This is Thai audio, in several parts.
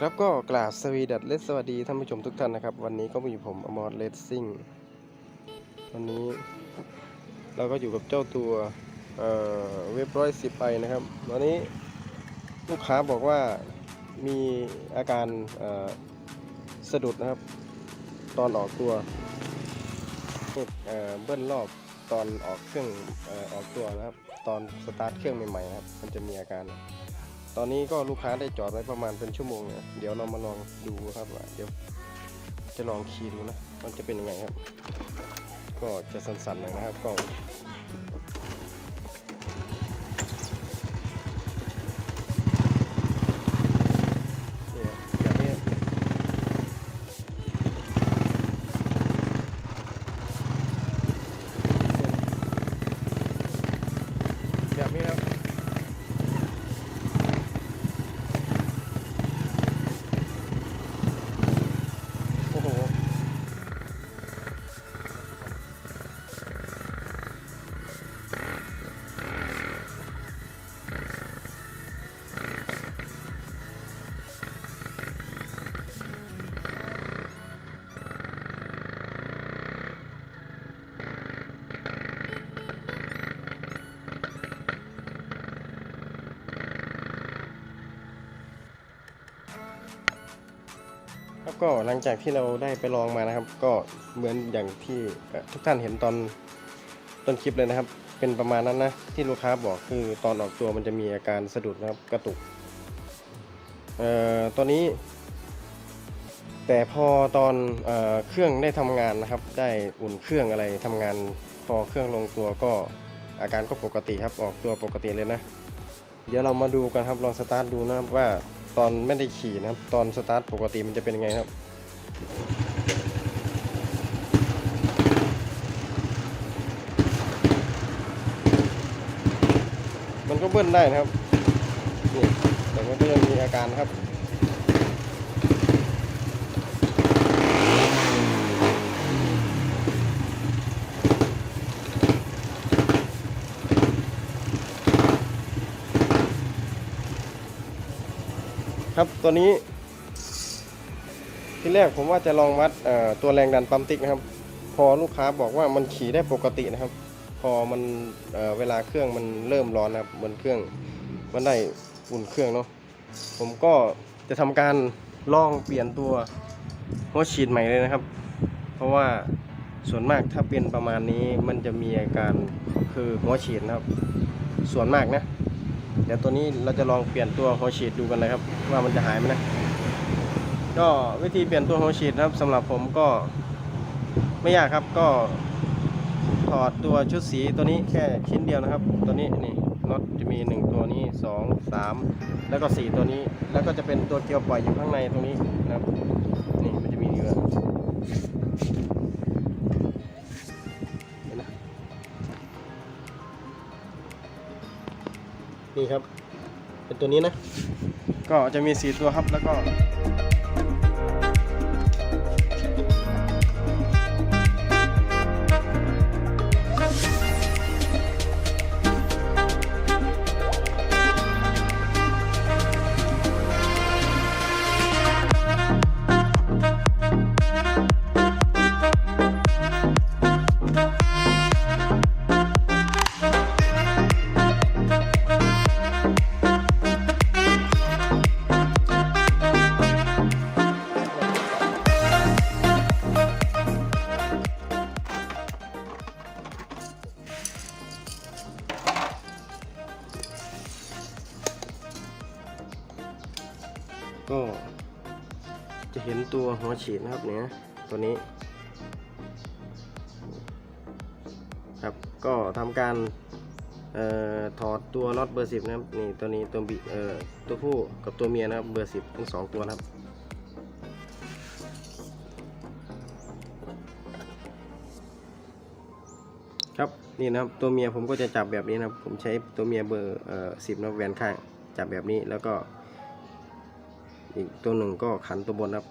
ครับก็กราบสวีดัตและสวัสดีท่านผู้ชมทุกท่านนะครับ วันนี้ก็มีผมอมรเลสซิ่งวันนี้ เราก็อยู่กับเจ้าตัวเอ่อเว็บร้อยสิบไอนะครับวันนี้ลูกค้าบอกว่ามีอาการเอ่อสะดุดนะครับ ตอนออกตัวเอ่อเบิ้ลรอบตอนออกเครื่องเอ่อออกตัวนะครับ ตอนสตาร์ทเครื่องใหม่ๆนะครับ มันจะมีอาการ ตอนนี้ก็ลูกค้าได้จอดไว้ประมาณเป็นชั่วโมงเนี่ยเดี๋ยวเรามาลองดูครับว่าเดี๋ยวจะลองขี่ดูนะมันจะเป็นยังไงครับ ก็จะสั่นๆหน่อยนะครับก็ ครับก็หลังจากที่เราได้ไปลองมานะครับ ก็เหมือนอย่างที่ทุกท่านเห็นตอนต้นคลิปเลยนะครับ เป็นประมาณนั้นนะที่ลูกค้าบอกคือตอนออกตัวมันจะมีอาการสะดุดนะครับกระตุกเอ่อตอนนี้ แต่พอตอนเออเครื่องได้ทำงานนะครับ ได้อุ่นเครื่องอะไรทำงานพอเครื่องลงตัวก็อาการก็ปกติครับออกตัวปกติเลยนะ เดี๋ยวเรามาดูกันครับลองสตาร์ทดูนะครับว่า ตอนไม่ได้ขี่นะครับ ตอนสตาร์ทปกติมันจะเป็นยังไงครับ มันก็เบิ้ลได้นะครับนี่แต่มันก็ยังมีอาการครับ ครับตัวนี้ ที่แรกผมว่าจะลองวัดตัวแรงดันปั๊มติ๊กนะครับ พอลูกค้าบอกว่ามันขี่ได้ปกตินะครับ พอมันเเวลาเครื่องมันเริ่มร้อนนะครับบนเครื่องมันได้อุ่นเครื่องเนาะผมก็จะทำการลองเปลี่ยนตัวหัวฉีดใหม่เลยนะครับ เพราะว่าส่วนมากถ้าเป็นประมาณนี้มันจะมีอาการคือหัวฉีดนะครับ ส่วนมากนะ เดี๋ยวตัวนี้เราจะลองเปลี่ยนตัวหัวฉีดดูกันเลยครับ ว่ามันจะหายไหมนะ ก็วิธีเปลี่ยนตัวหัวฉีดนะครับสำหรับผมก็ไม่ยากครับก็ถอดตัวชุดสีตัวนี้แค่ชิ้นเดียวนะครับ ตัวนี้นี่น็อตจะมี 1 ตัวนี้ 2 3 แล้วก็ 4 ตัวนี้ แล้วก็จะเป็นตัวเกลียวปล่อยอยู่ข้างในตรงนี้นะครับ ครับ เป็นตัวนี้นะ ก็จะมี 4 ตัวครับแล้วก็ ก็จะเห็นตัวหัวฉีดนะครับเนี่ยตัวนี้ ครับก็ทำการออถอดตัวน็อตเบอร์สิบนะครับนี่ตัวนี้ตัวบีเอ่อตัวผู้กับตัวเมียนะครับเบอร์สิบทั้งสองตัวนะครับ ครับนี่นะครับตัวเมียผมก็จะจับแบบนี้นะครับ ผมใช้ตัวเมียเบอร์เอ่อสิบนะแหวนข้างจับแบบนี้แล้วก็ อีกตัวหนึ่งก็ขันตัวบนครับ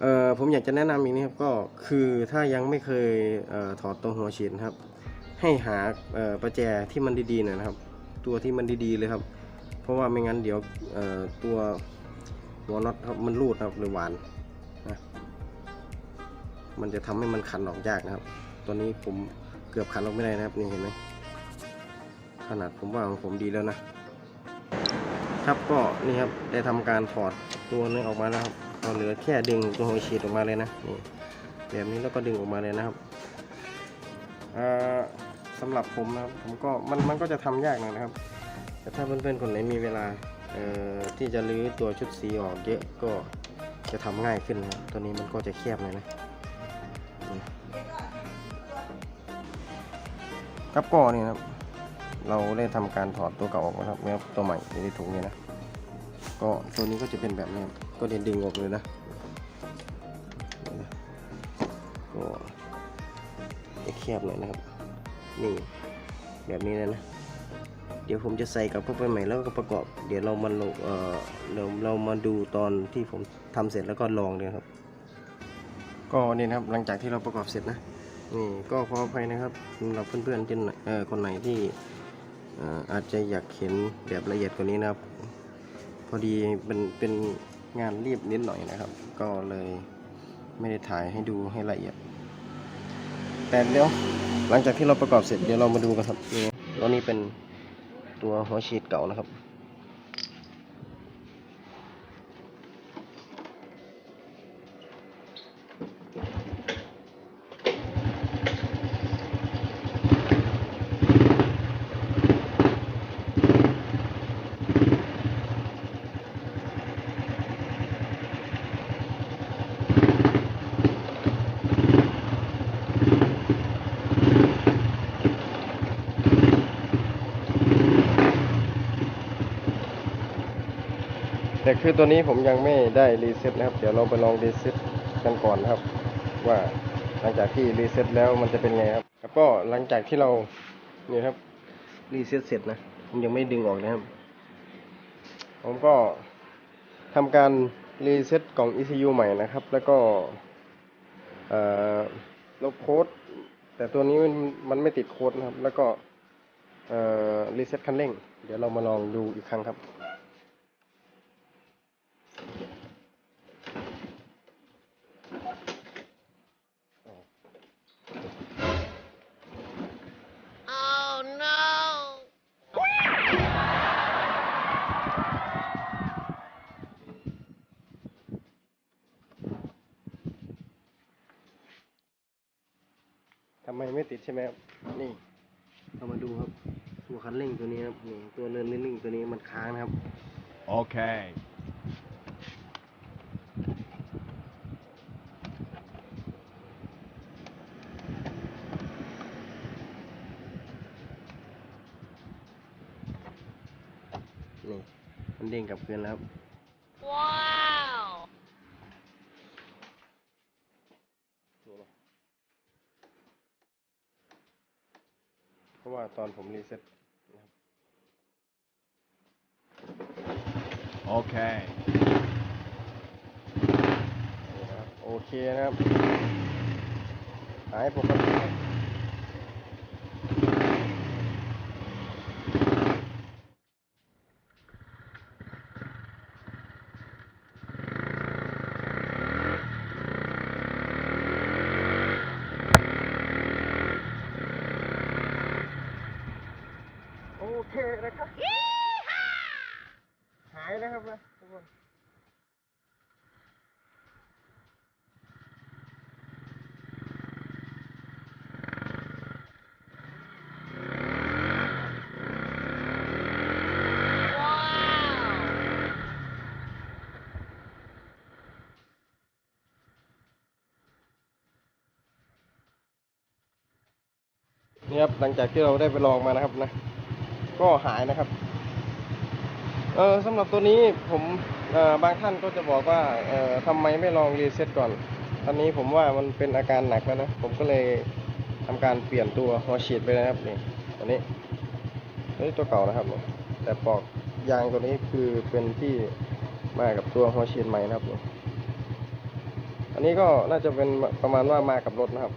เอ่อผมอยากจะแนะนำอีกนะครับก็คือถ้ายังไม่เคยเออถอดตัวหัวฉีดนะครับ ให้หาเอ่อประแจที่มันดีๆหน่อยนะครับ ตัวที่มันดีๆเลยครับ เพราะว่าไม่งั้นเดี๋ยวเอ่อตัวหัวน็อตครับมันรูดครับหรือหวานนะมันจะทำให้มันขันออกยากนะครับ ตัวนี้ผมเกือบขันออกไม่ได้นะครับนี่เห็นไหมขนาดผมว่าของผมดีแล้วนะครับก็นี่ครับได้ทำการถอด ตัวนี้ออกมาแล้วครับเราเหลือแค่ดึงตัวหัวฉีดออกมาเลยนะนี่แบบนี้แล้วก็ดึงออกมาเลยนะครับอ่าสำหรับผมนะครับผมก็มันมันก็จะทำยากหน่อยนะครับ แต่ถ้าเพื่อนๆคนไหนมีเวลาที่จะรื้อตัวชุดสีออกเยอะก็จะทำง่ายขึ้นนะตัวนี้มันก็จะแคบหน่อยนะนี่ครับก็นี่นะครับ เราได้ทำการถอดตัวเก่าออกนะครับแล้วตัวใหม่อยู่ในถุงนี้นะ ก็ตัวนี้ก็จะเป็นแบบนี้ครับก็เด็นดึงออกเลยนะก็แคบหน่อยนะครับ นี่แบบนี้เลยนะ เดี๋ยวผมจะใส่กับเข้าไปใหม่แล้วก็ประกอบ เดี๋ยวเรามาลงเอ่อเดี๋ยวเรามาดูตอนที่ผมทำเสร็จแล้วก็ลองเลยครับ ก็นี่นะครับหลังจากที่เราประกอบเสร็จนะนี่ก็ขออภัยนะครับสำหรับเพื่อนๆที่เอ่อคนไหนที่อออาจจะอยากเห็นแบบละเอียดกว่านี้นะครับ อดีเป็นเป็นงานรีบนิดหน่อยนะครับ ก็เลยไม่ได้ถ่ายให้ดูให้ละเอียด แต่เดี๋ยวหลังจากที่เราประกอบเสร็จเดี๋ยวเรามาดูกันครับนี่ตัวนี้เป็นตัวหัวฉีดเก่านะครับ แต่คือตัวนี้ผมยังไม่ได้รีเซ็ตนะครับ เดี๋ยวเราไปลองรีเซ็ตกันก่อนนะครับ ว่าหลังจากที่รีเซ็ตแล้วมันจะเป็นไงครับ แล้วก็หลังจากที่เราเนี่ยครับรีเซ็ตเสร็จนะผมยังไม่ดึงออกนะครับ ผมก็ทำการรีเซ็ตกล่อง ECU ใหม่นะครับ แล้วก็เอ่อลบโค้ดแต่ตัวนี้มันไม่ติดโค้ดนะครับ แล้วก็รีเซ็ตคันเร่ง เดี๋ยวเรามาลองดูอีกครั้งครับ ทำไมไม่ติดใช่ไหมครับนี่เรามาดูครับตัวคันเร่งตัวนี้ครับนี่ตัวเรือนเร่งตัวนี้มันค้างนะครับ Okay. นี่มันเด้งกลับคืนแล้วครับ Wow! นี่นะเพราะว่า ตอนผมรีเซ็ตนะครับ Okay. นี่นะครับโอเคนะครับหายปกติครับโอเคนะครับ หายแล้วครับนะทุกคน Wow! ครับ หลังจากที่เราได้ไปลองมานะครับนะ ก็หายนะครับ เออสำหรับตัวนี้ผมเออบางท่านก็จะบอกว่าเออทำไมไม่ลองรีเซ็ตก่อน ตอนนี้ผมว่ามันเป็นอาการหนักแล้วนะ ผมก็เลยทำการเปลี่ยนตัวหัวฉีดไปนะครับนี่ตัวนี้ตัวนี้ตัวเก่านะครับแต่ปลอกยางตัวนี้คือเป็นที่มากับตัวหัวฉีดใหม่นะครับ อันนี้ก็น่าจะเป็นประมาณว่ามากับรถนะครับ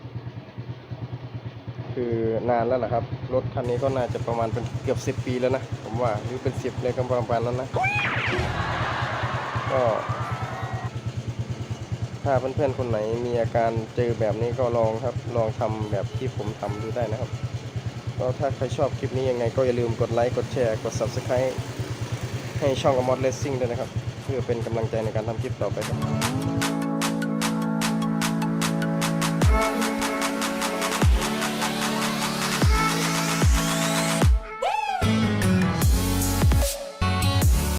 คือนานแล้วแหละครับ รถคันนี้ก็น่าจะประมาณเป็นเกือบสิบปีแล้วนะ ผมว่าหรือเป็นสิบเลยก็ประมาณนั้นนะ ก็ถ้าเพื่อนๆคนไหนมีอาการเจอแบบนี้ก็ลองครับ ลองทำแบบที่ผมทำดูได้นะครับ ก็ถ้าใครชอบคลิปนี้ยังไงก็อย่าลืมกดไลค์ กดแชร์ กด Subscribe ให้ช่อง Amod Racing ด้วยนะครับ เพื่อเป็นกำลังใจในการทำคลิปต่อไปครับ